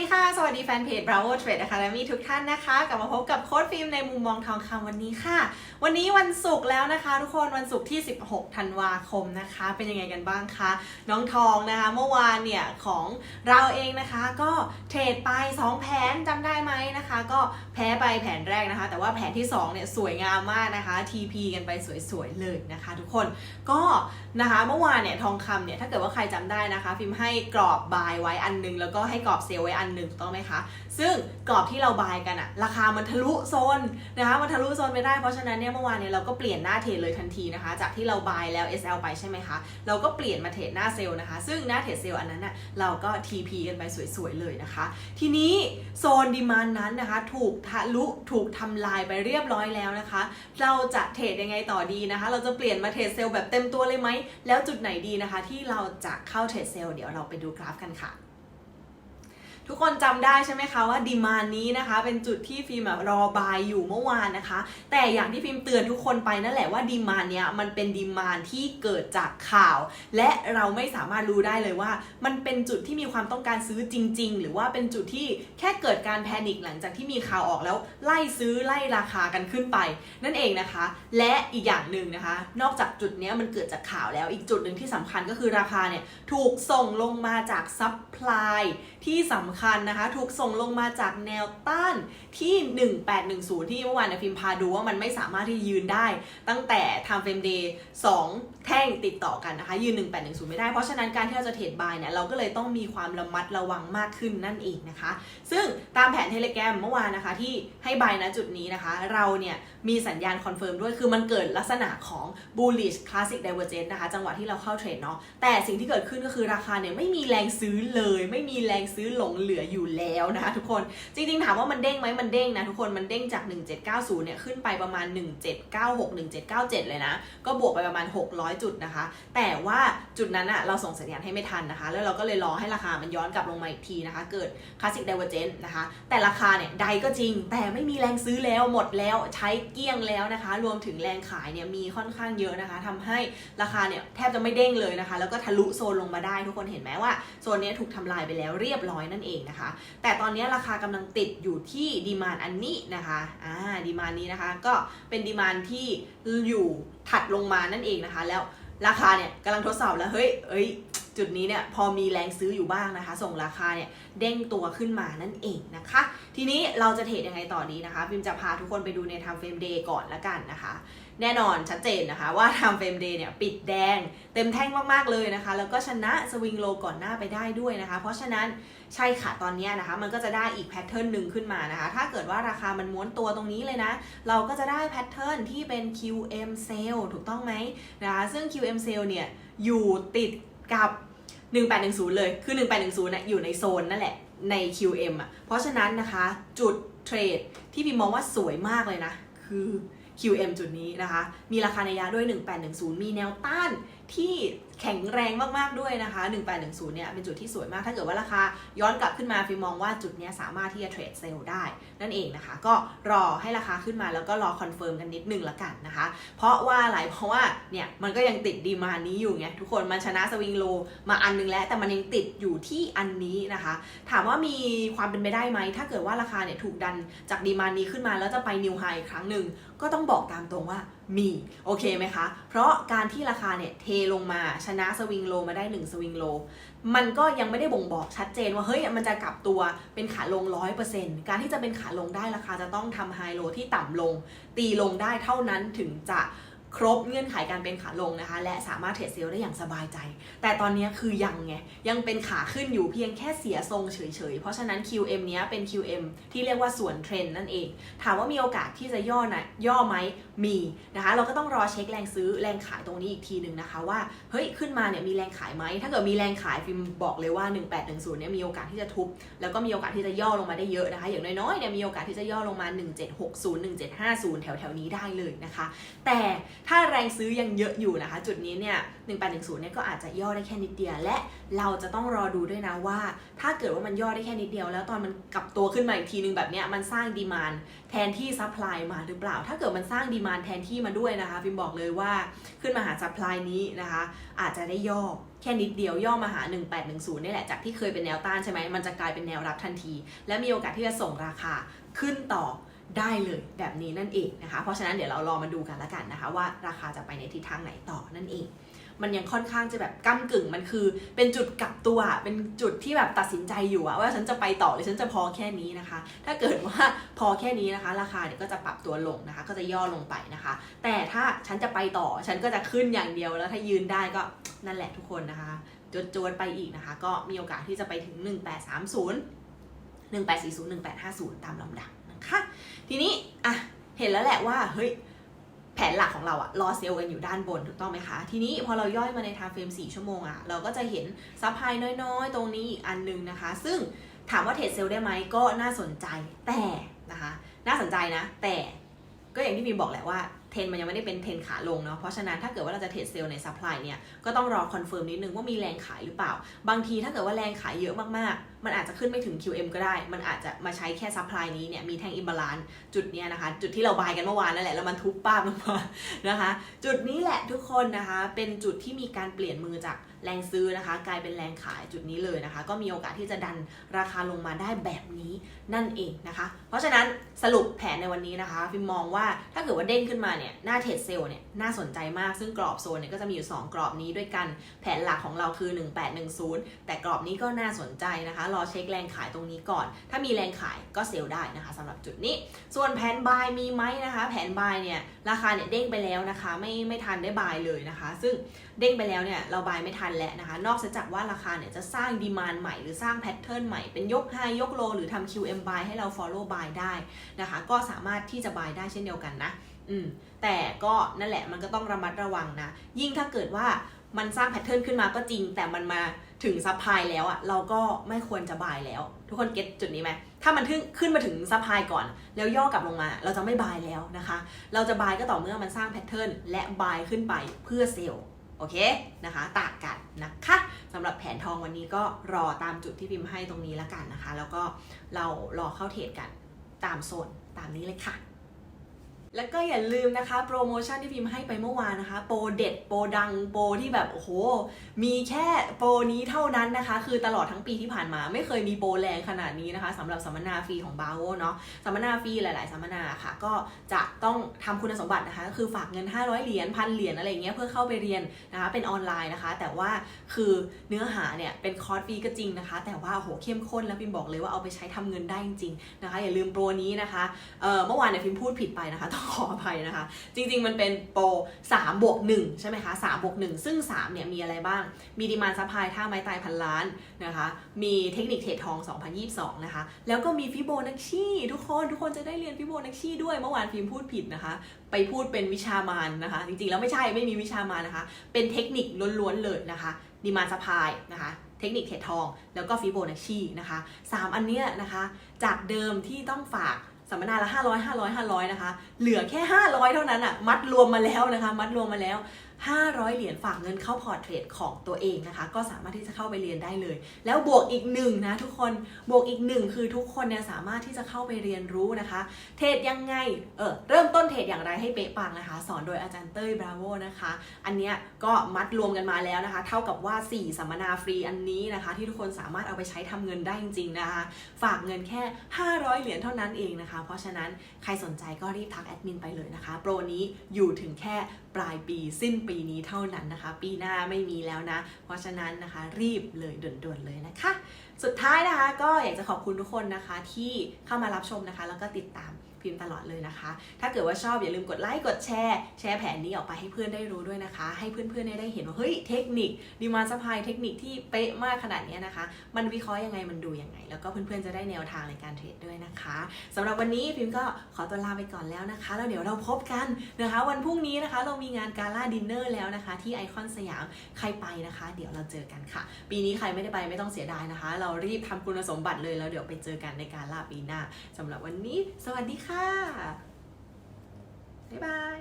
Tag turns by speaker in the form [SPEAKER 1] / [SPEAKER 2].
[SPEAKER 1] ดีค่ะ สวัสดีแฟนเพจ Bravo Trade Academy ทุกท่านนะคะ กลับมาพบกับโค้ดฟิล์มในมุมมองทองคำวันนี้ค่ะ วันนี้วันศุกร์แล้วนะคะ ทุกคนวันศุกร์ที่ 16 ธันวาคมนะคะ เป็นยังไงกันบ้างคะน้องทองนะคะ เมื่อวานเนี่ยของเราเองนะคะ ก็เทรดไป 2 แผนจำได้ไหมนะคะ ก็แพ้ไปแผนแรกนะคะ แต่ว่าแผนที่ 2 เนี่ยสวยงามมากนะคะ TP กันไปสวยๆเลยนะคะ ทุกคนก็นะคะเมื่อวานเนี่ยทองคำเนี่ยถ้าเกิดว่าใครจำได้นะคะ ฟิล์มให้กรอบบายไว้อันหนึงแล้วก็ให้กรอบเซลไว้อันหนึ่งถูกต้องไหมคะ ซึ่งกรอบที่เราบายกันอะราคามันทะลุโซนนะคะมันทะลุโซนไปได้เพราะฉะนั้นเนี่ยเมื่อวานเนี่ยเราก็เปลี่ยนหน้าเทรดเลยทันทีนะคะ จากที่เราบายแล้ว SL ไปใช่ไหมคะเราก็เปลี่ยนมาเทรดหน้าเซลล์นะคะ ซึ่งหน้าเทรดเซลล์อันนั้นน่ะเราก็ TP กันไปสวยๆเลยนะคะ ทีนี้โซนดีมานนั้นนะคะ ถูกทะลุถูกทำลายไปเรียบร้อยแล้วนะคะ เราจะเทรดยังไงต่อดีนะคะ เราจะเปลี่ยนมาเทรดเซลล์แบบเต็มตัวเลยไหมแล้วจุดไหนดีนะคะ ที่เราจะเข้าเทรดเซลล์เดี๋ยวเราไปดูกราฟกันค่ะ ทุกคนจำได้ใช่ไหมคะว่าดีมานนี้นะคะ เป็นจุดที่ฟิล์มรอบายอยู่เมื่อวานนะคะ แต่อย่างที่ฟิล์มเตือนทุกคนไปนั่นแหละว่าดีมานเนี้ยมันเป็นดีมานที่เกิดจากข่าว และเราไม่สามารถรู้ได้เลยว่า มันเป็นจุดที่มีความต้องการซื้อจริง ๆ หรือว่าเป็นจุดที่แค่เกิดการแพนิคหลังจากที่มีข่าวออกแล้วไล่ซื้อไล่ราคากันขึ้นไป นั่นเองนะคะ และอีกอย่างหนึ่งนะคะ นอกจากจุดเนี้ยมันเกิดจากข่าวแล้วอีกจุดหนึ่งที่สำคัญก็คือราคาเนี่ยถูกส่งลงมาจากซัพพลายที่สำคัญำคัญนะคะ ถูกส่งลงมาจากแนวต้านที่ 1810 ที่เมื่อวานเนฟิล์มพาดูว่ามันไม่สามารถที่ยืนได้ ตั้งแต่ time frame day 2 แท่งติดต่อกันนะคะ ยืน 1810 ไม่ได้ เพราะฉะนั้นการที่เราจะเทรดบายเนี่ยเราก็เลยต้องมีความระมัดระวังมากขึ้นนั่นเองนะคะ ซึ่งตามแผนเทเล gram เมื่อวานนะคะที่ให้บายนะจุดนี้นะคะ เราเนี่ยมีสัญญาณคอนเฟิร์มด้วยคือมันเกิดลักษณะของ bullish classic divergence นะคะ จังหวะที่เราเข้าเทรดเนาะแต่สิ่งที่เกิดขึ้นก็คือราคาเนี่ยไม่มีแรงซื้อเลย ไม่มีแรงซื้อหลงเหลืออยู่แล้วนะคะทุกคน จริงๆถามว่ามันเด้งไหมมันเด้งนะทุกคน มันเด้งจาก 1790 เนี่ยขึ้นไปประมาณ 1796 1797 เลยนะ ก็บวกไปประมาณ 600 จุดนะคะ แต่ว่าจุดนั้นอะเราส่งสัญญาณให้ไม่ทันนะคะ แล้วเราก็เลยรอให้ราคามันย้อนกลับลงมาอีกทีนะคะ เกิด classic divergence นะคะ แต่ราคาเนี่ยใดก็จริง แต่ไม่มีแรงซื้อแล้วหมดแล้วใช้เกลี้ยงแล้วนะคะ รวมถึงแรงขายเนี่ยมีค่อนข้างเยอะนะคะทำให้ราคาเนี่ยแทบจะไม่เด้งเลยนะคะ แล้วก็ทะลุโซนลงมาได้ทุกคนเห็นไหมว่าโซนนี้ถูกทำลายไปแล้วเรียบร้อยนั่นเองนะคะ แต่ตอนนี้ราคากำลังติดอยู่ที่ดีมานอันนี้นะคะอ่าดีมานนี้นะคะ ก็เป็นดีมานที่อยู่ถัดลงมานั่นเองนะคะ แล้วราคาเนี่ยกำลังทดสอบแล้วเฮ้ยเอ้ย จุดนี้เนี่ยพอมีแรงซื้ออยู่บ้างนะคะ ส่งราคาเนี่ยเด้งตัวขึ้นมานั่นเองนะคะ ทีนี้เราจะเทรดยังไงต่อดีนะคะพิมจะพาทุกคนไปดูใน time frame day ก่อนละกันนะคะ แน่นอนชัดเจนนะคะว่า time frame day เนี่ยปิดแดงเต็มแท่งมากๆเลยนะคะ แล้วก็ชนะสวิงโลก่อนหน้าไปได้ด้วยนะคะ เพราะฉะนั้นใช่ค่ะตอนนี้นะคะ มันก็จะได้อีกแพทเทิร์นหนึ่งขึ้นมานะคะ ถ้าเกิดว่าราคามันม้วนตัวตรงนี้เลยนะ เราก็จะได้แพทเทิร์นที่เป็น QM sale ถูกต้องไหมนะคะ ซึ่ง QM sale เนี่ยอยู่ติด กับ 1810 เลย คือ 1810นะอยู่ในโซนนั่นแหละ ใน QM อะ เพราะฉะนั้นนะคะ จุดเทรดที่พี่มองว่าสวยมากเลยนะ คือ QM จุดนี้นะคะ มีราคาในยะด้วย 1810 มีแนวต้านที่แข็งแรงมากๆด้วยนะคะ 1810 เนี่ยเป็นจุดที่สวยมาก ถ้าเกิดว่าราคาย้อนกลับขึ้นมาฟิมมองว่าจุดนี้สามารถที่จะเทรดเซลล์ได้ นั่นเองนะคะ ก็รอให้ราคาขึ้นมาแล้วก็รอคอนเฟิร์มกันนิดนึงละกันนะคะ เพราะว่าอะไร เพราะว่าเนี่ยมันก็ยังติดดีมานี้อยู่ไงทุกคนมันชนะสวิงโลมาอันนึงแล้ว แต่มันยังติดอยู่ที่อันนี้นะคะ ถามว่ามีความเป็นไปได้ไหม ถ้าเกิดว่าราคาเนี่ยถูกดันจากดีมานนี้ขึ้นมาแล้วจะไปนิวไฮอีกครั้งหนึ่งก็ต้องบอกตามตรงว่ามีโอเคไหมคะ เพราะการที่ราคาเนี่ยเทลงมาชนะสวิงโลมาได้ 1 สวิงโล มันก็ยังไม่ได้บ่งบอกชัดเจนว่า เฮ้ย มันจะกลับตัวเป็นขาลง 100%การที่จะเป็นขาลงได้ราคาจะต้องทำไฮโลที่ต่ำลง ตีลงได้เท่านั้นถึงจะ ครบเงื่อนไขการเป็นขาลงนะคะ และสามารถเทรดเซลล์ได้อย่างสบายใจ แต่ตอนนี้คือยังไง ยังเป็นขาขึ้นอยู่เพียงแค่เสียทรงเฉยๆ เพราะฉะนั้น QM เนี้ยเป็น QM ที่เรียกว่าส่วนเทรนด์นั่นเอง ถามว่ามีโอกาสที่จะย่อนะย่อไหมมีนะคะ เราก็ต้องรอเช็คแรงซื้อแรงขายตรงนี้อีกทีหนึ่งนะคะว่าเฮ้ยขึ้นมาเนี่ยมีแรงขายไหมถ้าเกิดมีแรงขายฟิล์มบอกเลยว่า 1810เนี่ยมีโอกาสที่จะทุบแล้วก็มีโอกาสที่จะย่อลงมาได้เยอะนะคะ อย่างน้อยๆเนี่ยมีโอกาสที่จะย่อลงมา 1760 1750 แถวๆนี้ได้เลยนะคะ แต่ถ้าแรงซื้อยังเยอะอยู่นะคะ จุดนี้เนี่ย1810เนี่ยก็อาจจะย่อได้แค่นิดเดียว และเราจะต้องรอดูด้วยนะว่า ถ้าเกิดว่ามันย่อได้แค่นิดเดียว แล้วตอนมันกลับตัวขึ้นมาอีกทีนึงแบบเนี้ยมันสร้างดีมานแทนที่ซัพพลายมาหรือเปล่า ถ้าเกิดมันสร้างดีมานแทนที่มาด้วยนะคะฟิมบอกเลยว่าขึ้นมาหาซัพพลายนี้นะคะ อาจจะได้ย่อแค่นิดเดียวย่อมาหา 1810นี่แหละจากที่เคยเป็นแนวต้านใช่ไหมมันจะกลายเป็นแนวรับทันที และมีโอกาสที่จะส่งราคาขึ้นต่อ ได้เลยแบบนี้นั่นเองนะคะ เพราะฉะนั้นเดี๋ยวเรารอมาดูกันล้วกันนะคะ ว่าราคาจะไปในทิศทางไหนต่อนั่นเอง มันยังค่อนข้างจะแบบก้ากึ่งมันคือ เป็นจุดกลับตัวเป็นจุดที่แบบตัดสินใจอยู่ว่าฉันจะไปต่อหรือฉันจะพอแค่นี้นะคะ ถ้าเกิดว่าพอแค่นี้นะคะ ราคาเนี่ยก็จะปรับตัวลงนะคะ ก็จะย่อลงไปนะคะ แต่ถ้าฉันจะไปต่อฉันก็จะขึ้นอย่างเดียวแล้วถ้ายืนได้ก็นั่นแหละทุกคนนะคะจดจวนๆไปอีกนะคะ ก็มีโอกาสที่จะไปถึง 1830 1840 1850 ตามลำดับ ทีนี้อะเห็นแล้วแหละว่าเฮ้ยแผนหลักของเราอะรอเซลล์กันอยู่ด้านบนถูกต้องไหมคะ ทีนี้พอเราย่อยมาในทางเฟรม 4 ชั่วโมงอะเราก็จะเห็นซัพพลายน้อยๆ ตรงนี้อีกอันหนึงนะคะ ซึ่งถามว่าเทรดเซลล์ได้ไหมก็น่าสนใจแต่นะคะ น่าสนใจนะ แต่ก็อย่างที่มีบอกแหละว่า เทนมันยังไม่ได้เป็นเทนขาลงเนาะ เพราะฉะนั้นถ้าเกิดว่าเราจะเทรดเซลล์ในซัพพลายเนี่ย ก็ต้องรอคอนเฟิร์มนิดนึงว่ามีแรงขายหรือเปล่า บางทีถ้าเกิดว่าแรงขายเยอะมากๆ มันอาจจะขึ้นไม่ถึง QM ก็ได้ มันอาจจะมาใช้แค่ซัพพลายนี้เนี่ย มีแท่งอิมบาลานจุดเนี้ยนะคะ จุดที่เราบายกันเมื่อวานนั่นแหละ แล้วมันทุบป้าบลงมานะคะ จุดนี้แหละทุกคนนะคะ เป็นจุดที่มีการเปลี่ยนมือจากแรงซื้อนะคะ กลายเป็นแรงขายจุดนี้เลยนะคะ ก็มีโอกาสที่จะดันราคาลงมาได้แบบนี้นั่นเองนะคะ เพราะฉะนั้นสรุปแผนในวันนี้นะคะ ฟิมมองว่าถ้าเกิดว่าเด้งขึ้นมาเนี่ยหน้าเทรดเซลล์เนี่ยน่าสนใจมากซึ่งกรอบโซนเนี่ยก็จะมีอยู่ 2 กรอบนี้ด้วยกันแผนหลักของเราคือ 1810 แต่กรอบนี้ก็น่าสนใจนะคะ รอเช็คแรงขายตรงนี้ก่อน ถ้ามีแรงขายก็เซลล์ได้นะคะสำหรับจุดนี้ ส่วนแผนบายมีไหมนะคะ แผนบายเนี่ยราคาเนี่ยเด้งไปแล้วนะคะ ไม่ไม่ทันได้บายเลยนะคะ ซึ่งเด้งไปแล้วเนี่ยเราบายไม่ทันแล้วนะคะ นอกจากว่าราคาเนี่ยจะสร้างดีมานใหม่หรือสร้างแพทเทิร์นใหม่เป็นยกไฮยกโลหรือทำ QM buy ให้เรา follow buy ได้นะคะ ก็สามารถที่จะ buy ได้เช่นเดียวกันนะ อืมแต่ก็นั่นแหละมันก็ต้องระมัดระวังนะ ยิ่งถ้าเกิดว่ามันสร้างแพทเทิร์นขึ้นมาก็จริง แต่มันมาถึงซัพพลายแล้วอะเราก็ไม่ควรจะบายแล้ว ทุกคนเก็ตจุดนี้ไหมถ้ามันขึ้นขึ้นมาถึงซัพพลายก่อน แล้วย่อกลับลงมา เราจะไม่บายแล้วนะคะ เราจะบายก็ต่อเมื่อมันสร้างแพทเทิร์นและบายขึ้นไปเพื่อเซลล์โอเคนะคะต่างกันนะคะสำหรับแผนทองวันนี้ก็รอตามจุดที่พิมพ์ให้ตรงนี้แล้วกันนะคะ แล้วก็เรารอเข้าเทรดกันตามโซนตามนี้เลยค่ะ แล้วก็อย่าลืมนะคะโปรโมชั่นที่พิมพ์ให้ไปเมื่อวานนะคะ โปรเด็ดโปรดังโปรที่แบบโอ้โห มีแค่โปรนี้เท่านั้นนะคะ คือตลอดทั้งปีที่ผ่านมาไม่เคยมีโปรแรงขนาดนี้นะคะสำหรับสัมมนาฟรีของบาโวเนาะสัมมนาฟรีหลาย ๆ สัมมนาค่ะ ก็จะต้องทำคุณสมบัตินะคะคือฝากเงิน 500 เหรียญพันเหรียญอะไรเงี้ยเพื่อเข้าไปเรียนนะคะเป็นออนไลน์นะคะ แต่ว่าคือเนื้อหาเนี่ยเป็นคอร์สฟรีก็จริงนะคะ แต่ว่าโอ้โหเข้มข้นแล้วพิมบอกเลยว่าเอาไปใช้ทำเงินได้จริงๆนะคะอย่าลืมโปรนี้นะคะเมื่อวานเนี่ยพิมพูดผิดไปนะคะตขออภัยนะคะ จริงๆ มันเป็นโปร3บวก1ใช่ไหมคะ3บวก1ซึ่ง 3 เนี่ย มีอะไรบ้าง มีดีมานซัพพลายท่าไม้ตายพันล้านนะคะ มีเทคนิคเทรดทอง 2022 นะคะ แล้วก็มีฟิโบนัชชีทุกคน ทุกคนจะได้เรียนฟิโบนัชชีด้วยเมื่อวานฟิล์มพูดผิดนะคะ ไปพูดเป็นวิชามานนะคะ จริงๆ แล้วไม่ใช่ไม่มีวิชามานนะคะ เป็นเทคนิคล้วนๆเลยนะคะดีมานซัพพลายนะคะเทคนิคเทรดทอง แล้วก็ฟิโบนัชชีนะคะสามอันเนี้ยนะคะ จากเดิมที่ต้องฝาก สัมมนาละ500 500 500 นะคะ เหลือแค่ 500 เท่านั้นอะมัดรวมมาแล้วนะคะ มัดรวมมาแล้ว 500 เหรียญฝากเงินเข้าพอร์ตเทรดของตัวเองนะคะ ก็สามารถที่จะเข้าไปเรียนได้เลย แล้วบวกอีกหนึ่งนะทุกคนบวกอีกหนึ่งคือทุกคนเนี่ยสามารถที่จะเข้าไปเรียนรู้นะคะ เทรดยังไงเออเริ่มต้นเทรดอย่างไรให้เป๊ะปังนะคะ สอนโดยอาจารย์เต้ยบราโวนะคะ อันเนี้ยก็มัดรวมกันมาแล้วนะคะ เท่ากับว่า 4 สัมมนาฟรีอันนี้นะคะ ที่ทุกคนสามารถเอาไปใช้ทำเงินได้จริงๆนะคะ ฝากเงินแค่ 500 เหรียญเท่านั้นเองนะคะ เพราะฉะนั้นใครสนใจก็รีบทักแอดมินไปเลยนะคะ โปรนี้อยู่ถึงแค่ปลายปีสิ้นปีนี้เท่านั้นนะคะ ปีหน้าไม่มีแล้วนะ เพราะฉะนั้นนะคะรีบเลยด่วนๆเลยนะคะ สุดท้ายนะคะก็อยากจะขอบคุณทุกคนนะคะที่เข้ามารับชมนะคะ แล้วก็ติดตาม พิมพ์ตลอดเลยนะคะ ถ้าเกิดว่าชอบอย่าลืมกดไลค์กดแชร์แชร์แผนนี้ออกไปให้เพื่อนได้รู้ด้วยนะคะ ให้เพื่อนๆได้เห็นว่าเฮ้ยเทคนิคดีมาสพายเทคนิคที่เป๊ะมากขนาดนี้นะคะ มันวิเคราะห์ยังไงมันดูยังไง แล้วก็เพื่อนๆจะได้แนวทางในการเทรดด้วยนะคะสำหรับวันนี้พิมพ์ก็ขอตัวลาไปก่อนแล้วนะคะ แล้วเดี๋ยวเราพบกันนะคะ วันพรุ่งนี้นะคะเรามีงานกาล่าดินเนอร์แล้วนะคะ ที่ไอคอนสยามใครไปนะคะ เดี๋ยวเราเจอกันค่ะ ปีนี้ใครไม่ได้ไปไม่ต้องเสียดายนะคะ เรารีบทำคุณสมบัติเลยแล้วเดี๋ยวไปเจอกันในการล่าปีหน้าสำหรับวันนี้ สวัสดีค่ะ บ๊ายบาย